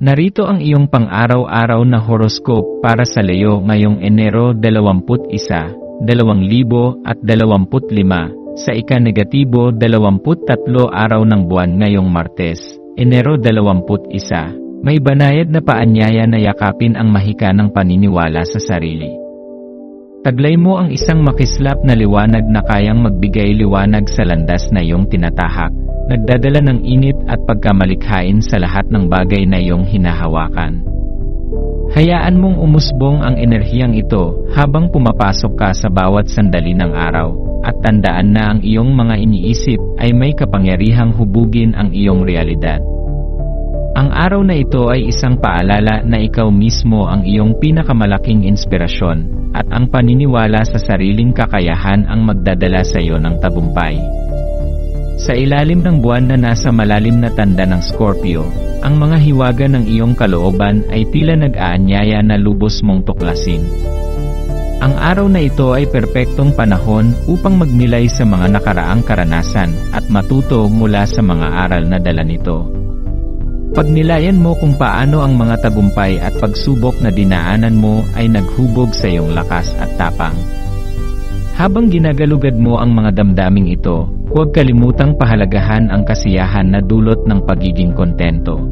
Narito ang iyong pang-araw-araw na horoscope para sa Leo ngayong Enero 21, 2025 sa ika-negatibo 23 araw ng buwan ngayong Martes, Enero 21. May banayad na paanyaya na yakapin ang mahika ng paniniwala sa sarili. Taglay mo ang isang makislap na liwanag na kayang magbigay liwanag sa landas na iyong tinatahak, nagdadala ng init at pagkamalikhain sa lahat ng bagay na iyong hinahawakan. Hayaan mong umusbong ang enerhiyang ito habang pumapasok ka sa bawat sandali ng araw, at tandaan na ang iyong mga iniisip ay may kapangyarihang hubugin ang iyong realidad. Ang araw na ito ay isang paalala na ikaw mismo ang iyong pinakamalaking inspirasyon, at ang paniniwala sa sariling kakayahan ang magdadala sa iyo ng tabumpay. Sa ilalim ng buwan na nasa malalim na tanda ng Scorpio, ang mga hiwaga ng iyong kalooban ay tila nag-aanyaya na lubos mong tuklasin. Ang araw na ito ay perpektong panahon upang magnilay sa mga nakaraang karanasan at matuto mula sa mga aral na dala nito. Pagnilayan mo kung paano ang mga tagumpay at pagsubok na dinaanan mo ay naghubog sa iyong lakas at tapang. Habang ginagalugad mo ang mga damdaming ito, huwag kalimutang pahalagahan ang kasiyahan na dulot ng pagiging kontento.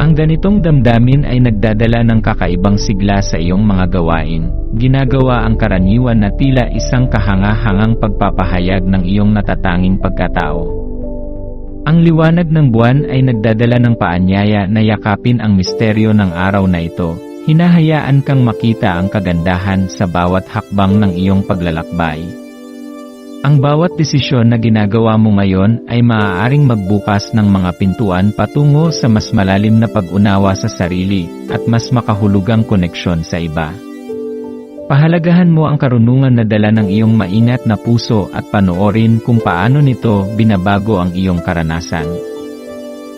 Ang ganitong damdamin ay nagdadala ng kakaibang sigla sa iyong mga gawain, ginagawa ang karaniwan na tila isang kahanga-hangang pagpapahayag ng iyong natatanging pagkatao. Ang liwanag ng buwan ay nagdadala ng paanyaya na yakapin ang misteryo ng araw na ito, hinahayaan kang makita ang kagandahan sa bawat hakbang ng iyong paglalakbay. Ang bawat desisyon na ginagawa mo ngayon ay maaaring magbukas ng mga pintuan patungo sa mas malalim na pag-unawa sa sarili at mas makahulugang koneksyon sa iba. Pahalagahan mo ang karunungan na dala ng iyong maingat na puso at panoorin kung paano nito binabago ang iyong karanasan.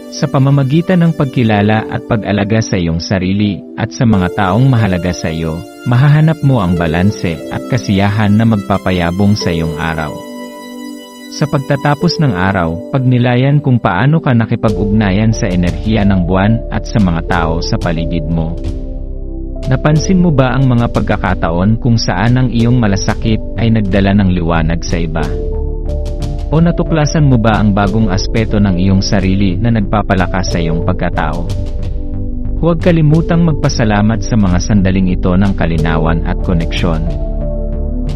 Sa pamamagitan ng pagkilala at pag-alaga sa iyong sarili at sa mga taong mahalaga sa iyo, mahahanap mo ang balanse at kasiyahan na magpapayabong sa iyong araw. Sa pagtatapos ng araw, pagnilayan kung paano ka nakipag-ugnayan sa enerhiya ng buwan at sa mga tao sa paligid mo. Napansin mo ba ang mga pagkakataon kung saan ang iyong malasakit ay nagdala ng liwanag sa iba? O natuklasan mo ba ang bagong aspeto ng iyong sarili na nagpapalakas sa iyong pagkatao? Huwag kalimutang magpasalamat sa mga sandaling ito ng kalinawan at koneksyon.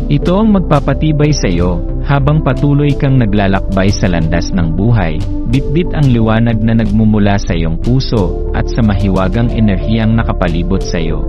Ito ang magpapatibay sa iyo habang patuloy kang naglalakbay sa landas ng buhay, bitbit ang liwanag na nagmumula sa iyong puso at sa mahiwagang enerhiyang nakapalibot sa iyo.